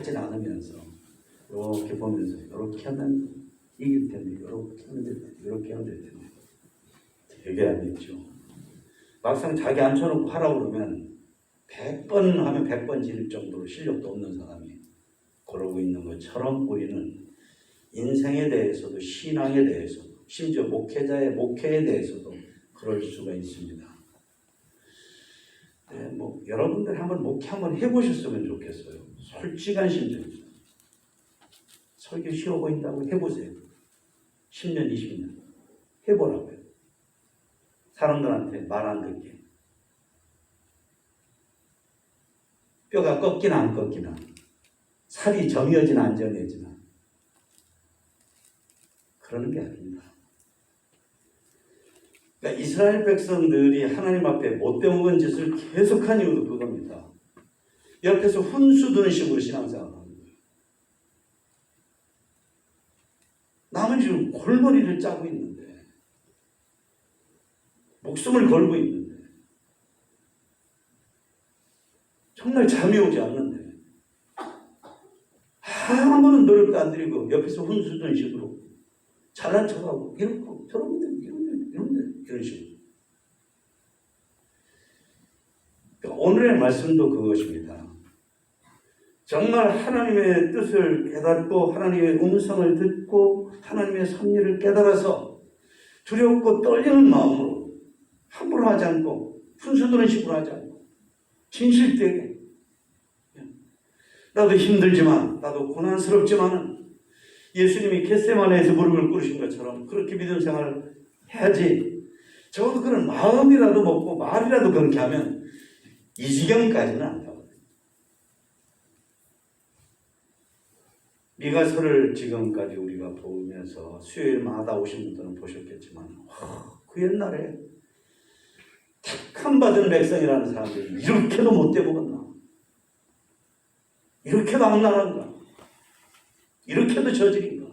하진 않으면서 이렇게 보면서 이렇게 하면 이길 텐데 이렇게 하면 될 텐데 이렇게 하면 될 텐데 되게 안 됐죠. 막상 자기 앉혀놓고 하라고 그러면 100번 하면 100번 지를 정도로 실력도 없는 사람이 그러고 있는 것처럼 우리는 인생에 대해서도 신앙에 대해서도 심지어 목회자의 목회에 대해서도 그럴 수가 있습니다. 네, 뭐 여러분들 한번 목회 한번 해보셨으면 좋겠어요. 솔직한 심정입니다. 설교 쉬워 보인다고 해보세요. 10년, 20년 해보라고요. 사람들한테 말 안 듣게. 뼈가 꺾이나 안 꺾이나 살이 정해지나 안 정해지나 그러는 게 아닙니다. 그러니까 이스라엘 백성들이 하나님 앞에 먹은 짓을 계속한 이유도 그겁니다. 옆에서 훈수 두는 식으로 신앙생활을 하는 거예요. 남은 지금 골머리를 짜고 있는데 목숨을 걸고 있는데 정말 잠이 오지 않는데 아무런 노력도 안 들이고 옆에서 훈수 두는 식으로 잘난 척하고 이렇고 저런 데 이런 데 이런 데 이런 식으로 그러니까 오늘의 말씀도 그것입니다. 정말 하나님의 뜻을 깨닫고 하나님의 음성을 듣고 하나님의 섭리를 깨달아서 두렵고 떨리는 마음으로 함부로 하지 않고 훈수드는 식으로 하지 않고 진실되게. 나도 힘들지만 나도 고난스럽지만은 예수님이 겟세마네에서 무릎을 꿇으신 것처럼 그렇게 믿음 생활을 해야지. 적어도 그런 마음이라도 먹고 말이라도 그렇게 하면 이 지경까지는 안 가거든요. 미가서를 지금까지 우리가 보면서 수요일마다 오신 분들은 보셨겠지만 와, 그 옛날에 택함 받은 백성이라는 사람들이 이렇게도 못돼 먹었나? 이렇게도 악랄한가? 이렇게도 저질인가?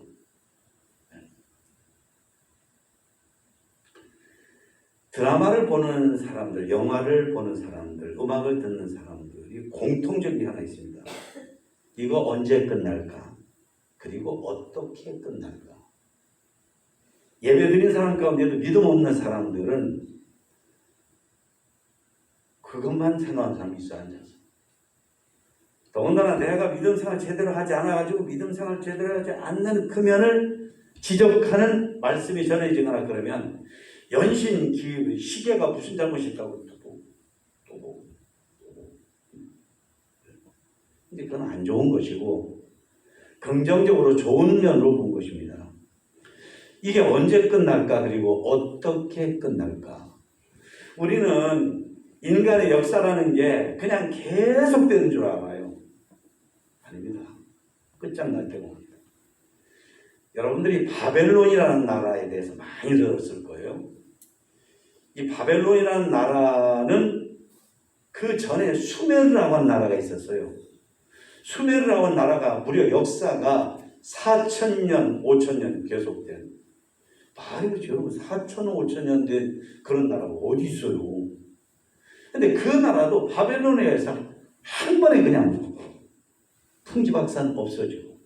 드라마를 보는 사람들, 영화를 보는 사람들, 음악을 듣는 사람들이 공통점이 하나 있습니다. 이거 언제 끝날까? 그리고 어떻게 끝날까? 예배 드린 사람 가운데도 믿음 없는 사람들은 그것만 생각하는 사람이 있어 앉아서. 더군다나 내가 믿음 생활 제대로 하지 않아가지고 믿음 생활 제대로 하지 않는 크면을 지적하는 말씀이 전해지거나 그러면 연신 기 시계가 무슨 잘못이 있다고 또 보고 또 보고 또 보고 근데 그건 안 좋은 것이고 긍정적으로 좋은 면으로 본 것입니다. 이게 언제 끝날까 그리고 어떻게 끝날까 우리는 인간의 역사라는 게 그냥 계속되는 줄 알아요. 아닙니다. 끝장날 때가 옵니다. 여러분들이 바벨론이라는 나라에 대해서 많이 들었을 거예요. 이 바벨론이라는 나라는 그 전에 수메르라고 한 나라가 있었어요. 수메르라고 한 나라가 무려 역사가 4천년, 5천년 계속된 말이 그렇죠. 여러분 4천, 5천년 된 그런 나라가 어디 있어요. 근데 그 나라도 바벨론에 의해서 한 번에 그냥 풍지박산 없어지고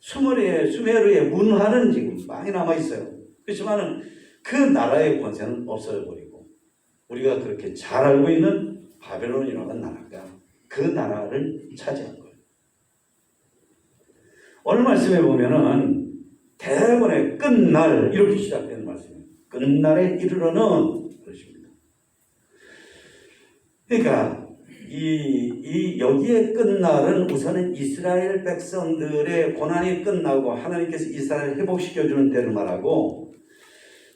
수메르의 수메르의 문화는 지금 많이 남아 있어요. 그렇지만은 그 나라의 권세는 없어져 버리고 우리가 그렇게 잘 알고 있는 바벨론이라는 나라가 그 나라를 거예요. 오늘 말씀에 보면은 대본의 끝날 이렇게 시작되는 말씀이에요. 끝날에 이르러는 그것입니다. 그러니까 이, 이 여기에 끝날은 우선은 이스라엘 백성들의 고난이 끝나고 하나님께서 이스라엘을 회복시켜 주는 때를 말하고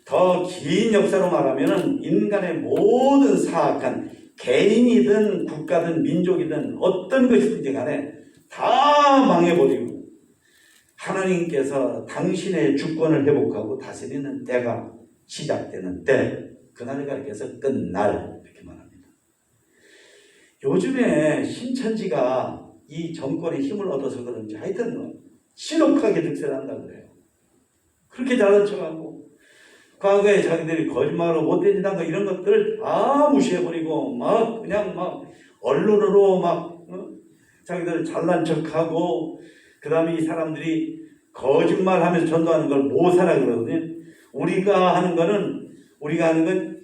더 긴 역사로 말하면은 인간의 모든 사악한 개인이든 국가든 민족이든 어떤 것이든지 간에 다 망해버리고 하나님께서 당신의 주권을 회복하고 다스리는 때가 시작되는 때 그날이 가리켜서 끝날 이렇게 말합니다. 요즘에 신천지가 이 정권에 힘을 얻어서 그런지 하여튼 뭐 신혹하게 득세한다 그래요. 그렇게 잘난 척하고 과거에 자기들이 거짓말로 못된 짓한 거 이런 것들을 다 무시해버리고 막 그냥 막 언론으로 막 어? 자기들 잘난 척하고 그 다음에 이 사람들이 거짓말하면서 전도하는 걸 모사라 그러거든요. 우리가 하는 거는 우리가 하는 건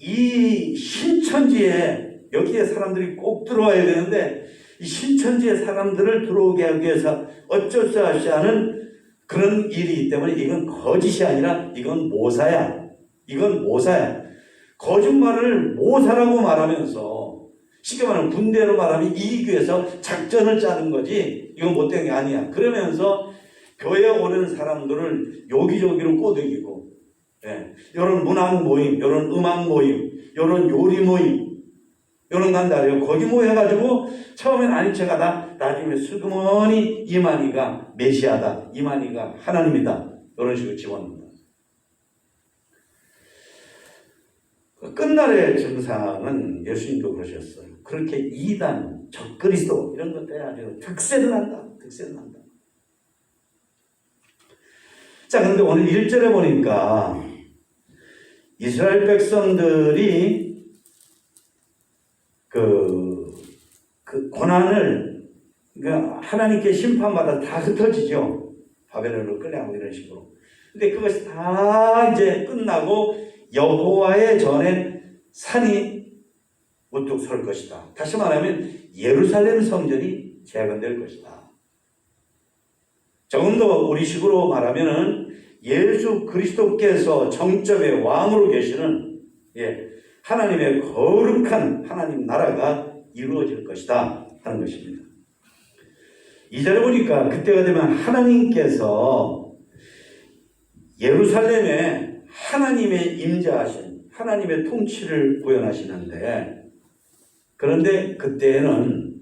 이 신천지에 여기에 사람들이 꼭 들어와야 되는데 이 신천지에 사람들을 들어오게 하기 위해서 어쩔 수 없이 하는 그런 일이기 때문에 이건 거짓이 아니라 이건 모사야. 이건 모사야. 거짓말을 모사라고 말하면서 쉽게 말하면 군대로 말하면 위해서 작전을 짜는 거지 이건 못된 게 아니야. 그러면서 교회에 오는 사람들을 여기저기로 꼬드기고 예, 이런 문학 모임, 이런 음악 모임, 이런 요리 모임 이런 간다래요. 거기 모여가지고 처음엔 아닌 척하다 나중에 슬그머니 이만희가 메시아다, 이만희가 하나님이다 이런 식으로 집어넣는다. 그 끝날의 증상은 예수님도 그러셨어요. 그렇게 이단, 적그리스도 이런 것들이 아주 득세를 한다. 득세를 한다. 자, 근데 오늘 1절에 보니까 이스라엘 백성들이 그, 그 고난을 그러니까 하나님께 심판받아 다 흩어지죠. 바벨론으로 끌려가고 이런 식으로. 근데 그것이 다 이제 끝나고 여호와의 전에 산이 우뚝 설 것이다. 다시 말하면 예루살렘 성전이 재건될 것이다. 조금 더 우리식으로 말하면은 예수 그리스도께서 정점의 왕으로 계시는 예, 하나님의 거룩한 하나님 나라가 이루어질 것이다 하는 것입니다. 이 절에 보니까 그때가 되면 하나님께서 예루살렘에 하나님의 임재하신 하나님의 통치를 구현하시는데 그런데 그때는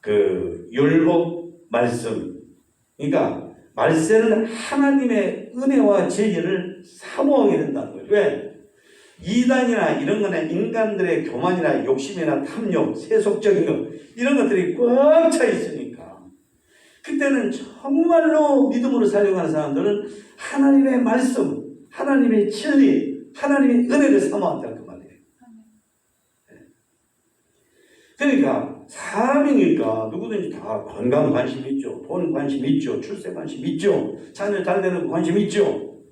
그 율법 말씀 그러니까 말세는 하나님의 은혜와 진리를 사모하게 된다는 거예요. 왜? 이단이나 이런 거나 인간들의 교만이나 욕심이나 탐욕, 세속적인 것 이런 것들이 꽉 차 있으니까 그때는 정말로 믿음으로 살려가는 사람들은 하나님의 말씀, 하나님의 진리, 하나님의 은혜를 사모한다 그 말이에요. 그러니까 사람이니까 누구든지 다 건강 관심 있죠. 돈 관심 있죠. 출세 관심 있죠. 자녀 잘 되는 거 관심 있죠.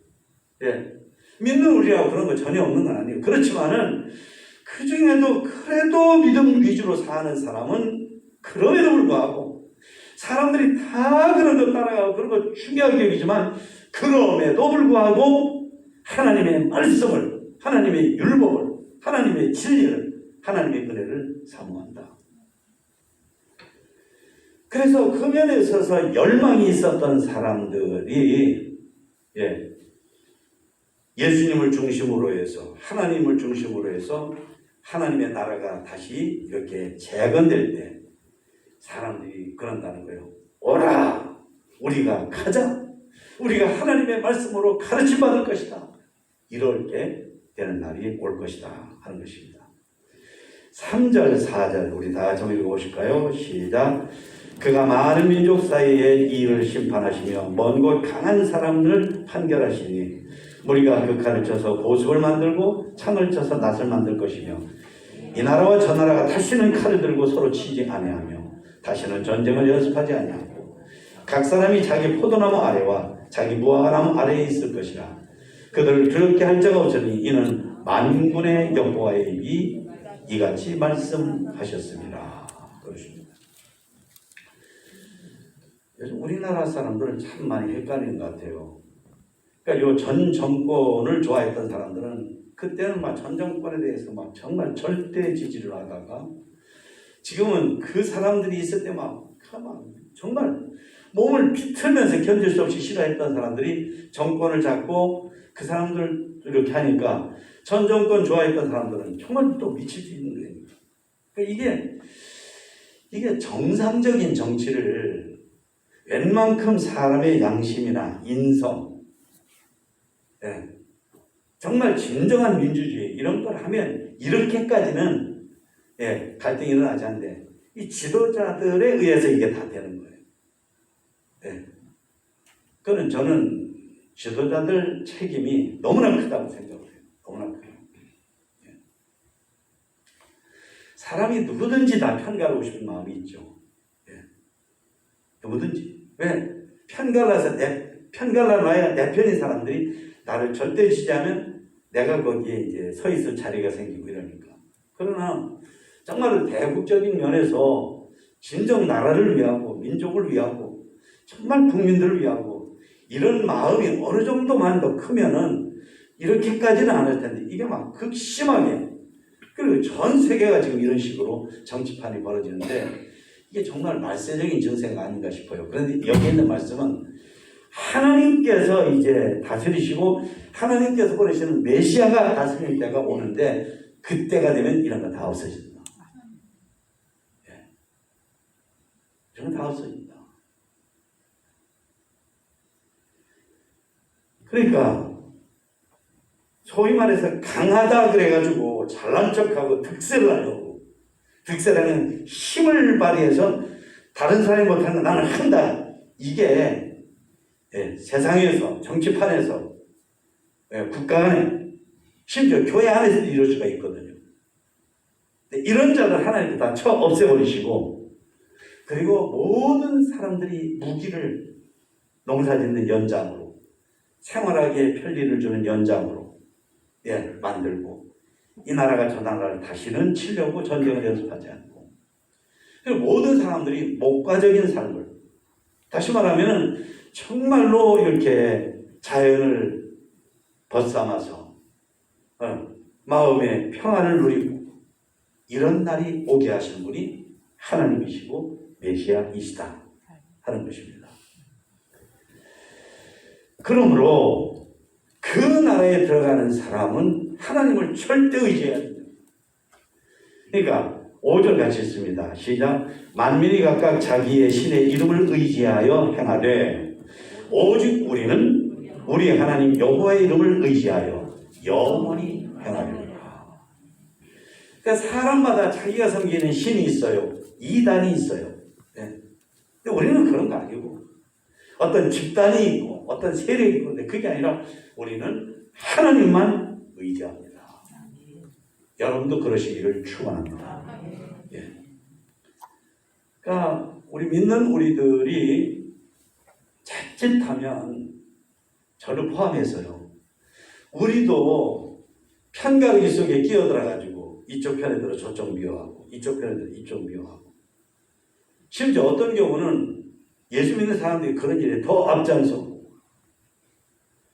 예. 믿는 우리하고 그런 거 전혀 없는 건 아니에요. 그렇지만은 그 중에도 그래도 믿음 위주로 사는 사람은 그럼에도 불구하고 사람들이 다 그런 거 따라가고 그런 거 중요하게 여기지만 그럼에도 불구하고 하나님의 말씀을 하나님의 율법을 하나님의 진리를 하나님의 은혜를 사모한다. 그래서 그 면에 있어서 열망이 있었던 사람들이 예, 예수님을 중심으로 해서 하나님을 중심으로 해서 하나님의 나라가 다시 이렇게 재건될 때 사람들이 그런다는 거예요. 오라, 우리가 가자. 우리가 하나님의 말씀으로 가르침 받을 것이다. 이럴 때 되는 날이 올 것이다 하는 것입니다. 3절, 4절 우리 다 좀 읽어보실까요? 시작. 그가 많은 민족 사이에 이 일을 심판하시며 먼 곳 강한 사람들을 판결하시니 우리가 그 칼을 쳐서 보습을 만들고 창을 쳐서 낫을 만들 것이며 이 나라와 저 나라가 다시는 칼을 들고 서로 치지 아니하며 다시는 전쟁을 연습하지 아니하고 각 사람이 자기 포도나무 아래와 자기 무화과나무 아래에 있을 것이라 그들을 두렵게 할 자가 없으니 이는 만군의 여호와의 입이 이같이 말씀하셨습니다. 그렇습니다. 요즘 우리나라 사람들은 참 많이 헷갈리는 것 같아요. 그러니까 요 전 정권을 좋아했던 사람들은 그때는 막 전 정권에 대해서 막 정말 절대 지지를 하다가 지금은 그 사람들이 있을 때막 정말 몸을 비틀면서 견딜 수 없이 싫어했던 사람들이 정권을 잡고 그 사람들 이렇게 하니까 전 정권 좋아했던 사람들은 정말 또 미칠 수 있는 거예요. 그러니까 이게 이게 정상적인 정치를 웬만큼 사람의 양심이나 인성, 예, 정말 진정한 민주주의 이런 걸 하면 이렇게까지는 예, 갈등이 일어나지 않는데 이 지도자들에 의해서 이게 다 되는 거예요. 예. 그는 저는 지도자들 책임이 너무나 크다고 생각을 해요. 너무나 크다. 예. 사람이 누구든지 다 편가르고 싶은 마음이 있죠. 예. 누구든지. 왜? 편갈라서 내, 편갈라놔야 내 편인 사람들이 나를 절대시하면 내가 거기에 이제 서 있을 자리가 생기고 이러니까. 그러나 정말 대국적인 면에서 진정 나라를 위하고 민족을 위하고 정말 국민들을 위하고 이런 마음이 어느 정도만 더 크면은 이렇게까지는 않을 텐데 이게 막 극심하게 그리고 전 세계가 지금 이런 식으로 정치판이 벌어지는데 이게 정말 말세적인 증세가 아닌가 싶어요. 그런데 여기 있는 말씀은 하나님께서 이제 다스리시고 하나님께서 보내시는 메시아가 다스릴 때가 오는데 그때가 되면 이런 거 다 없어진다. 예. 저는 다 없어진다. 그러니까 소위 말해서 강하다 그래가지고 잘난 척하고 득세를 하려고 득세라는 힘을 발휘해서 다른 사람이 못하는 거 나는 한다. 이게 예, 세상에서 정치판에서 예, 국가 안에 심지어 교회 안에서도 이럴 수가 있거든요. 이런 자들 하나님 다쳐 없애버리시고 그리고 모든 사람들이 무기를 농사짓는 연장으로 생활하기에 편리를 주는 연장으로 예, 만들고 이 나라가 저 나라를 다시는 치려고 전쟁을 연습하지 않고. 그리고 모든 사람들이 목과적인 삶을 다시 말하면 정말로 이렇게 자연을 벗삼아서 어, 마음의 평안을 누리고 이런 날이 오게 하시는 분이 하나님이시고 메시아이시다 하는 것입니다. 그러므로 그 나라에 들어가는 사람은 하나님을 절대 의지해야 됩니다. 그러니까 5절 같이 있습니다. 시작. 만민이 각각 자기의 신의 이름을 의지하여 행하되 오직 우리는 우리 하나님 여호와의 이름을 의지하여 영원히 행하리라. 그러니까 사람마다 자기가 섬기는 신이 있어요. 이단이 있어요. 네. 근데 우리는 그런 거 아니고 어떤 집단이 있고 어떤 세력이 있고 근데 그게 아니라 우리는 하나님만 의지합니다. 여러분도 그러시기를 축원합니다. 예. 그러니까 우리 믿는 우리들이 자칫하면 저를 포함해서요. 우리도 편가르기 속에 끼어들어 가지고 이쪽 편에 들어 저쪽 미워하고 이쪽 편에 들어 이쪽 미워하고 심지어 어떤 경우는 예수 믿는 사람들이 그런 일에 더 앞장서고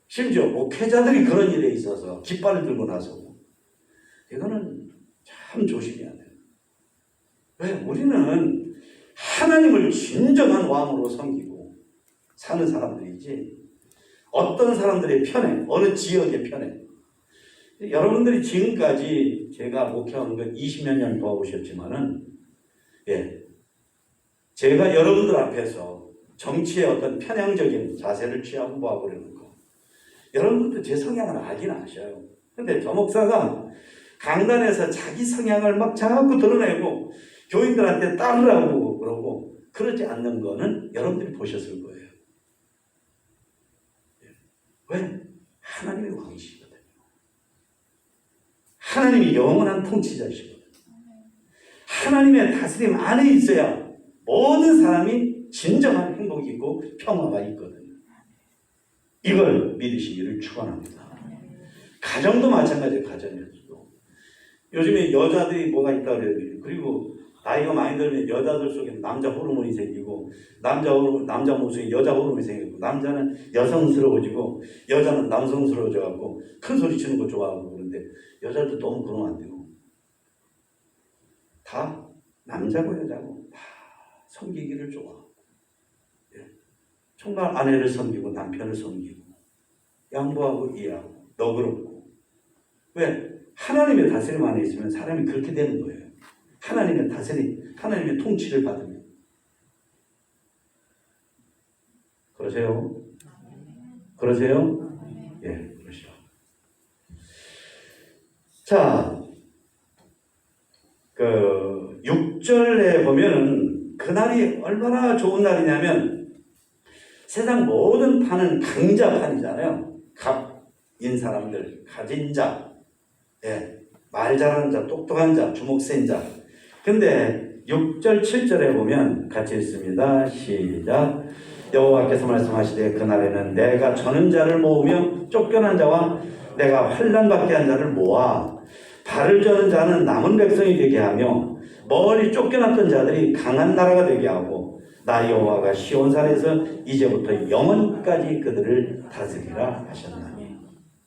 심지어 목회자들이 그런 일에 있어서 깃발을 들고 나서고 이거는 참 조심해야 돼요. 왜? 우리는 하나님을 진정한 왕으로 섬기고 사는 사람들이지 어떤 사람들의 편에 어느 지역의 편에 여러분들이 지금까지 제가 목회하는 걸 20몇 년 도와보셨지만은 예 제가 여러분들 앞에서 정치의 어떤 편향적인 자세를 취하고 뭐 하고 그러는 거 여러분들도 제 성향을 알긴 아셔요 근데 저 목사가 강단에서 자기 성향을 막 자꾸 드러내고 교인들한테 따르라고 그러고 그러지 않는 거는 여러분들이 보셨을 거예요. 왜? 하나님이 왕이시거든요. 하나님이 영원한 통치자이시거든요. 하나님의 다스림 안에 있어야 모든 사람이 진정한 행복이 있고 평화가 있거든요. 이걸 믿으시기를 축원합니다. 가정도 마찬가지예요. 가정에서도. 요즘에 여자들이 뭐가 있다 그래요. 그리고 나이가 많이 들면 여자들 속에 남자 호르몬이 생기고 남자 호르몬, 남자 모습에 여자 호르몬이 생기고 남자는 여성스러워지고 여자는 남성스러워져 갖고 큰 소리 치는 거 좋아하고 그런데 여자도 너무 그러면 안 되고 다 남자고 여자고 다 섬기기를 좋아하고 예. 정말 아내를 섬기고 남편을 섬기고 양보하고 이해하고 너그럽고 왜 하나님의 다스림 안에 있으면 사람이 그렇게 되는 거예요. 하나님의 다스림, 하나님의 통치를 받으면. 그러세요? 그러세요? 예, 그러시죠. 자, 그 6절에 보면은 그날이 얼마나 좋은 날이냐면 세상 모든 판은 강자판이잖아요. 갑인 사람들, 가진 자, 예, 말 잘하는 자, 똑똑한 자, 주목 센 자, 근데 6절 7절에 보면 같이 읽습니다. 시작. 여호와께서 말씀하시되 그날에는 내가 저는 자를 모으며 쫓겨난 자와 내가 환난 받게 한 자를 모아 발을 저는 자는 남은 백성이 되게 하며 멀리 쫓겨났던 자들이 강한 나라가 되게 하고 나 여호와가 시온산에서 이제부터 영원까지 그들을 다스리라 하셨나니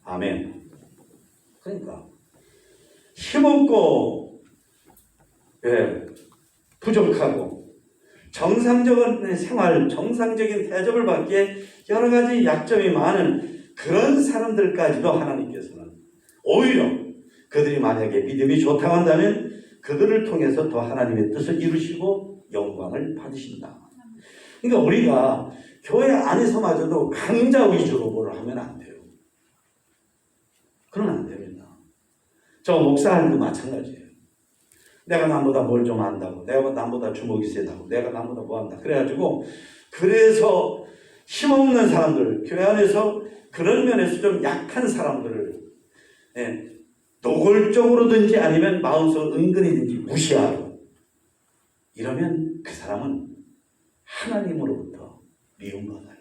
아멘. 그러니까 힘없고 예, 부족하고 정상적인 생활, 정상적인 대접을 받기에 여러 가지 약점이 많은 그런 사람들까지도 하나님께서는 오히려 그들이 만약에 믿음이 좋다고 한다면 그들을 통해서 더 하나님의 뜻을 이루시고 영광을 받으신다. 그러니까 우리가 교회 안에서마저도 강자 위주로 뭘 하면 안 돼요. 그러면 안 됩니다. 저 목사님도 마찬가지예요. 내가 남보다 뭘 좀 안다고, 내가 남보다 주먹이 세다고, 내가 남보다 뭐 한다. 그래가지고, 그래서 힘없는 사람들, 교회 안에서 그런 면에서 좀 약한 사람들을, 예, 노골적으로든지 아니면 마음속 은근히든지 무시하고, 이러면 그 사람은 하나님으로부터 미움받아요.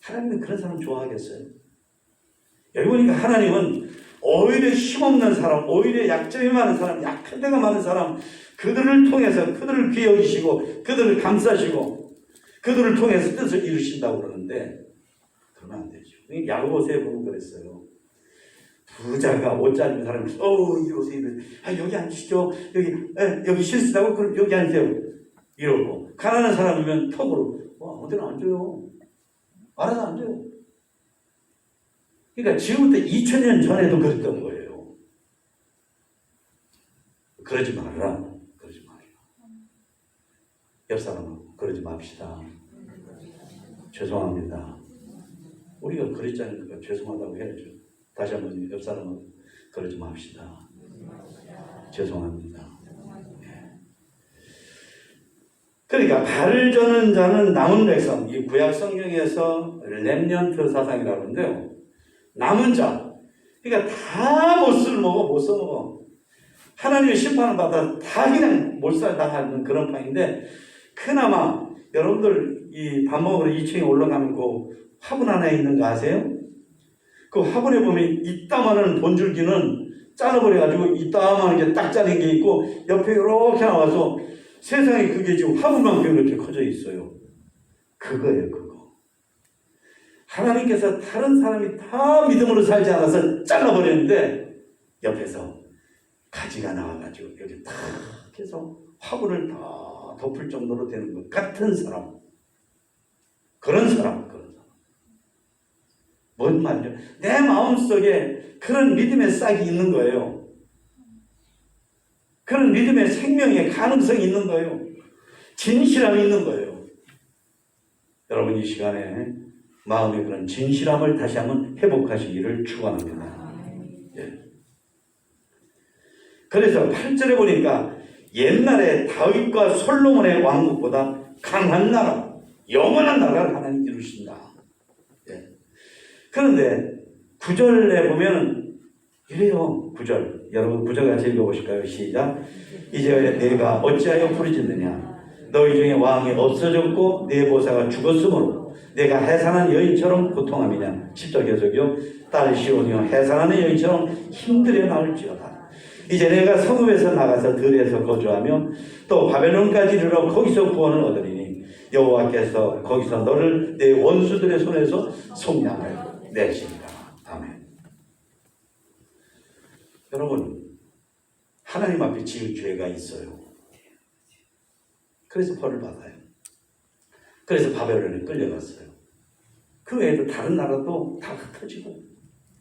하나님은 그런 사람 좋아하겠어요? 여기 보니까 하나님은 오히려 힘없는 사람, 오히려 약점이 많은 사람, 약한 데가 많은 사람, 그들을 통해서 그들을 귀여우시고, 그들을 감싸시고, 그들을 통해서 뜻을 이루신다고 그러는데, 그러면 안 되죠. 야고보서에 보면 그랬어요. 부자가 옷 짧은 사람이, 어우, 이 입을, 아, 여기 앉으시죠. 여기, 에, 여기 실수다고, 그럼 여기 앉으세요. 이러고, 가난한 사람이면 턱으로, 와, 어디나 앉아요. 알아서 앉아요. 그러니까 지금부터 2000년 전에도 그랬던 거예요. 그러지 말라. 그러지 말라. 옆 사람하고 그러지 맙시다. 죄송합니다. 우리가 그랬잖아요. 죄송하다고 해야죠. 다시 한번 옆 사람하고 그러지 맙시다. 죄송합니다. 예. 그러니까 발을 저는 자는 남은 백성, 이 구약 성경에서 렘년트 사상이라고 하는데요. 남은 자. 그러니까 다못 쓸먹어, 못 써먹어. 하나님의 심판을 받아 다 그냥 몰살당하는 그런 판인데, 그나마 여러분들 이 밥 먹으러 2층에 올라가면 그 화분 하나 있는 거 아세요? 그 화분에 보면 이따만한 돈줄기는 잘라버려가지고 이따만한 게 딱 자른 게 있고, 옆에 이렇게 나와서 세상에 그게 지금 화분만큼 이렇게 커져 있어요. 그거예요, 그거. 하나님께서 다른 사람이 다 믿음으로 살지 않아서 잘라버렸는데 옆에서 가지가 나와가지고 여기 탁 해서 화분을 다 덮을 정도로 되는 것 같은 사람 그런 사람 뭔 말이죠? 내 마음속에 그런 믿음의 싹이 있는 거예요 그런 믿음의 생명의 가능성이 있는 거예요 진실함이 있는 거예요 여러분 이 시간에 마음의 그런 진실함을 다시 한번 회복하시기를 축원합니다. 예. 그래서 8절에 보니까 옛날에 다윗과 솔로몬의 왕국보다 강한 나라, 영원한 나라를 하나님 이루신다. 예. 그런데 9절에 보면 이래요. 9절. 여러분 9절 같이 읽어보실까요? 시작. 이제 내가 어찌하여 부르짖느냐. 너희 중에 왕이 없어졌고 내 보사가 죽었으므로 내가 해산한 여인처럼 고통함이냐 10절 계속이요 딸 시온이요 해산하는 여인처럼 힘들여 나올지어다 이제 내가 성읍에서 나가서 들에서 거주하며 또 바벨론까지 이르러 거기서 구원을 얻으리니 여호와께서 거기서 너를 내 원수들의 손에서 속량하여 내시리라 아멘 여러분 하나님 앞에 지을 죄가 있어요 그래서 벌을 받아요 그래서 바벨론에 끌려갔어요. 그 외에도 다른 나라도 다 흩어지고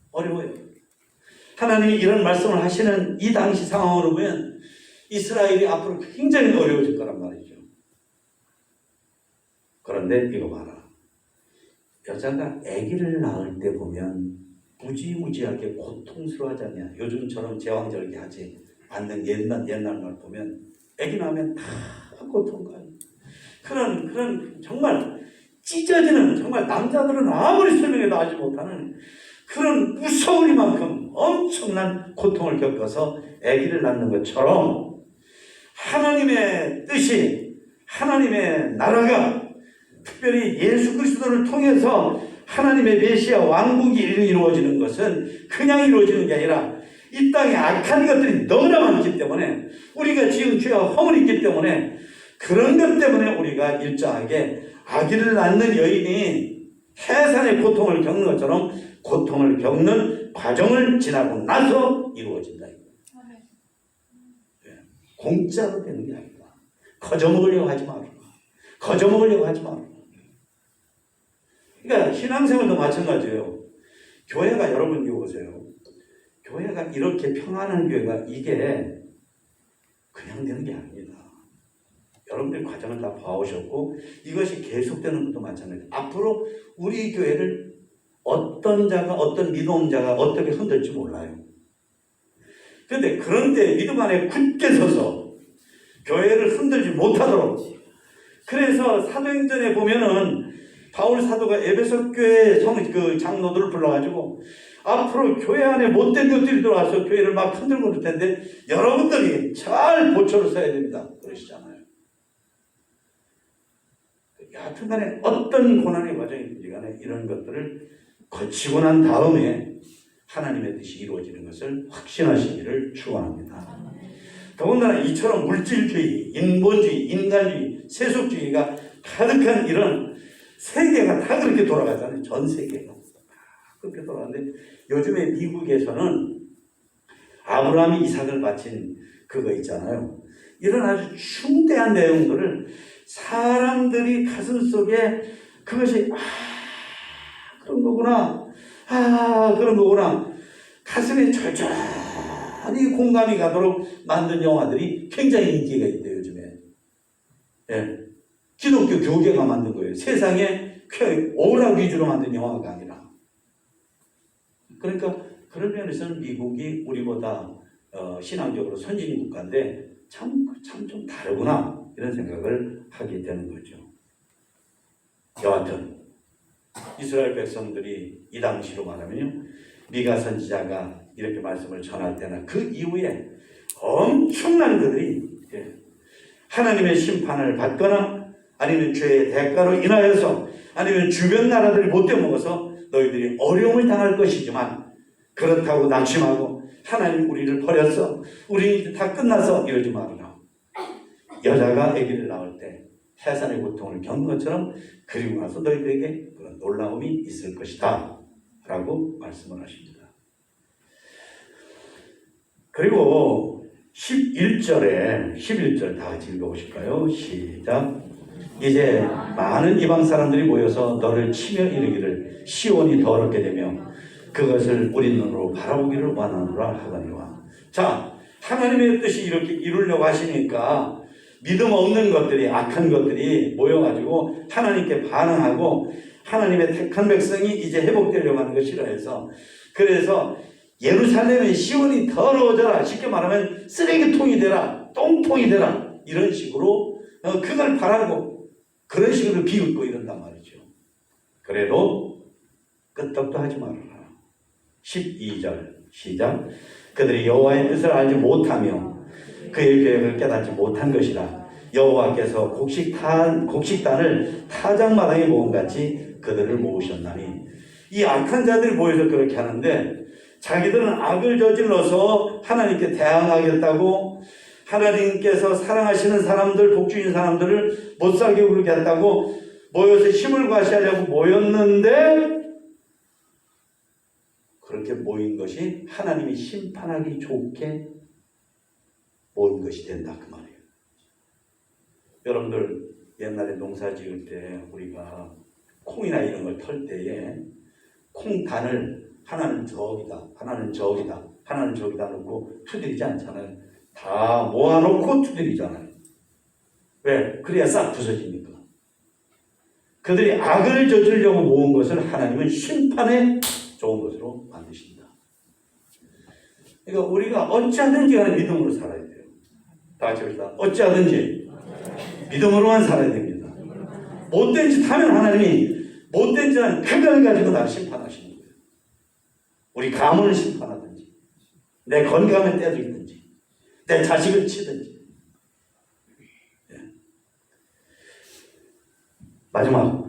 어려워요. 하나님이 이런 말씀을 하시는 이 당시 상황으로 보면 이스라엘이 앞으로 굉장히 어려워질 거란 말이죠. 그런데 이거 봐라. 여자가 아기를 낳을 때 보면 무지무지하게 고통스러워하지 않냐. 요즘처럼 제왕절개 하지 않는 옛날 옛날 말 보면 아기 낳으면 다 고통가요. 그런 그런 정말 찢어지는 정말 남자들은 아무리 설명해도 알지 못하는 그런 무서우리만큼 엄청난 고통을 겪어서 아기를 낳는 것처럼 하나님의 뜻이 하나님의 나라가 특별히 예수 그리스도를 통해서 하나님의 메시아 왕국이 이루어지는 것은 그냥 이루어지는 게 아니라 이 땅에 악한 것들이 너무나 많기 때문에 우리가 지은 죄와 허물이 있기 때문에 그런 것 때문에 우리가 일정하게 아기를 낳는 여인이 해산의 고통을 겪는 것처럼 고통을 겪는 과정을 지나고 나서 이루어진다. 공짜로 되는 게 아니다. 거저 먹으려고 하지 마라. 거저 먹으려고 하지 마라. 그러니까 신앙생활도 마찬가지예요. 교회가 여러분 이거 보세요. 교회가 이렇게 평안한 교회가 이게 그냥 되는 게 아닙니다. 여러분들 과정을 다 봐오셨고 이것이 계속되는 것도 마찬가지. 앞으로 우리 교회를 어떤 자가 어떤 믿음자가 어떻게 흔들지 몰라요. 그런데 그런 때 믿음 안에 굳게 서서 교회를 흔들지 못하도록 그래서 사도행전에 보면은 바울 사도가 에베소 교회 성, 그 장로들을 불러가지고 앞으로 교회 안에 못된 것들이 들어와서 교회를 막 흔들고 그럴 텐데 여러분들이 잘 보초를 서야 됩니다. 그러시잖아요. 여하튼간에 어떤 고난의 과정이든지 간에 이런 것들을 거치고 난 다음에 하나님의 뜻이 이루어지는 것을 확신하시기를 축원합니다. 더군다나 이처럼 물질주의, 인본주의, 인간주의, 세속주의가 가득한 이런 세계가 다 그렇게 돌아가잖아요. 전 세계가. 다 그렇게 돌아가는데 요즘에 미국에서는 아브라함이 이삭을 바친 그거 있잖아요. 이런 아주 충대한 내용들을 사람들이 가슴 속에 그것이 아 그런 거구나 아 그런 거구나 가슴에 절절히 공감이 가도록 만든 영화들이 굉장히 인기가 있대요 요즘에 예. 기독교 교계가 만든 거예요. 세상에 오락 위주로 만든 영화가 아니라. 그러니까 그런 면에서는 미국이 우리보다 어, 신앙적으로 선진 국가인데 참 참 좀 다르구나 이런 생각을 하게 되는 거죠. 여하튼 이스라엘 백성들이 이 당시로 말하면요. 미가 선지자가 이렇게 말씀을 전할 때나 그 이후에 엄청난 그들이 예, 하나님의 심판을 받거나 아니면 죄의 대가로 인하여서 아니면 주변 나라들이 못돼 먹어서 너희들이 어려움을 당할 것이지만 그렇다고 낙심하고 하나님 우리를 버렸어. 우리 다 끝나서 이러지 말아라. 여자가 아기를 낳을 때 해산의 고통을 겪는 것처럼 그리고 나서 너희들에게 그런 놀라움이 있을 것이다. 라고 말씀을 하십니다. 그리고 11절에 11절 다 같이 읽어보실까요? 시작 이제 많은 이방 사람들이 모여서 너를 치며 이르기를 시온이 더럽게 되며 그것을 우리 눈으로 바라보기를 원하노라 하거니와. 자 하나님의 뜻이 이렇게 이루려고 하시니까 믿음 없는 것들이 악한 것들이 모여가지고 하나님께 반응하고 하나님의 택한 백성이 이제 회복되려고 하는 걸 싫어해서 그래서 예루살렘의 시온이 더러워져라. 쉽게 말하면 쓰레기통이 되라 똥통이 되라. 이런 식으로 어, 그걸 바라고 그런 식으로 비웃고 이런단 말이죠. 그래도 끄떡도 하지 말아라. 12절 시작. 그들이 여호와의 뜻을 알지 못하며 그의 계획을 깨닫지 못한 것이라. 여호와께서 곡식탄 곡식단을 타작마당에 모은 같이 그들을 모으셨나니. 이 악한 자들이 모여서 그렇게 하는데 자기들은 악을 저질러서 하나님께 대항하겠다고 하나님께서 사랑하시는 사람들 복주인 사람들을 못 살게 그렇게 했다고 모여서 힘을 과시하려고 모였는데 그렇게 모인 것이 하나님이 심판하기 좋게 모인 것이 된다 그 말이에요. 여러분들 옛날에 농사 지을 때 우리가 콩이나 이런 걸 털 때에 콩단을 하나는 저기다, 하나는 저기다, 하나는 저기다 놓고 투들이지 않잖아요. 다 모아놓고 투들이잖아요. 왜? 그래야 싹 부서지니까. 그들이 악을 저지르려고 모은 것을 하나님은 심판에 좋은 것으로 만드신다. 그러니까 우리가 어찌하든지 간에 믿음으로 살아야 돼요. 다 같이 합시다. 어찌하든지 믿음으로만 살아야 됩니다. 못된 짓 하면 하나님이 못된 짓은 그걸 가지고 나를 심판하시는 거예요. 우리 가문을 심판하든지 내 건강을 떼들든지 내 자식을 치든지. 예. 마지막.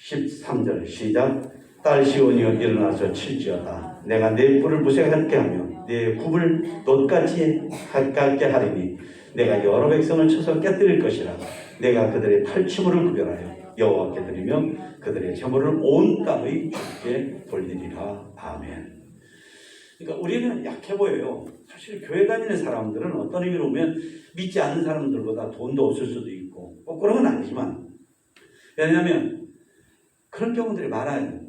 13절 시작. 딸 시온이여 일어나서 칠지어다. 내가 내 뿔을 무색하게 하며 내 굽을 놋같이 가깝게 하리니 내가 여러 백성을 쳐서 깨뜨릴 것이라. 내가 그들의 팔치물을 구별하여 여호와께 드리며 그들의 재물을 온 땅의 주께 돌리리라. 아멘. 그러니까 우리는 약해 보여요 사실 교회 다니는 사람들은 어떤 의미로 보면 믿지 않는 사람들보다 돈도 없을 수도 있고 꼭 그런 건 아니지만 왜냐하면 그런 경우들이 많아요.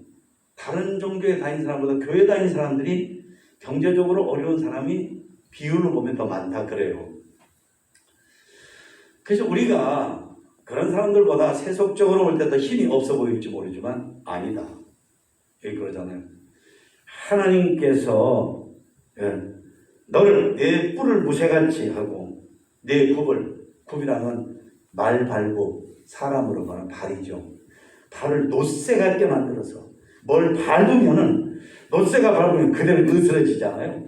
다른 종교에 다니는 사람보다 교회 다니는 사람들이 경제적으로 어려운 사람이 비율로 보면 더 많다 그래요. 그래서 우리가 그런 사람들보다 세속적으로 볼 때 더 힘이 없어 보일지 모르지만 아니다. 여기 그러잖아요. 하나님께서 예, 너를 내 뿔을 무쇠같이 하고 내 굽을 굽이라는 말 발고 사람으로 말하는 발이죠. 발을 노쇠 같게 만들어서 뭘 밟으면은 노쇠가 밟으면 그대로 으스러지잖아요.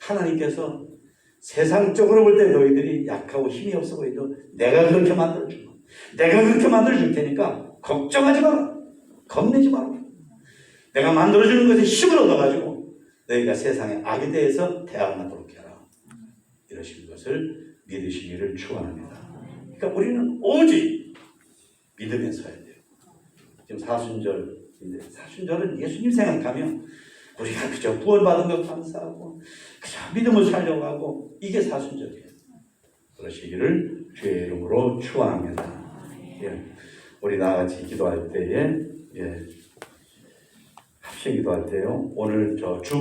하나님께서 세상적으로 볼 때 너희들이 약하고 힘이 없어 보여도 내가 그렇게 만들어줄 거. 내가 그렇게 만들어줄 테니까 걱정하지 마라. 겁내지 마라. 내가 만들어주는 것에 힘을 얻어가지고 너희가 세상에 악에 대해서 대항하도록 해라. 이러신 것을 믿으시기를 축원합니다. 그러니까 우리는 오직 믿으면서 해야 돼요. 지금 사순절인데 사순절은 예수님 생각하면 우리가 그저 구원받은 것 감사하고 그저 믿음을 살려고 하고 이게 사순절이에요. 그러시기를 주의 이름으로 축원합니다. 예. 우리 나같이 기도할 때에 예. 합심 기도할 때요. 오늘 저 주.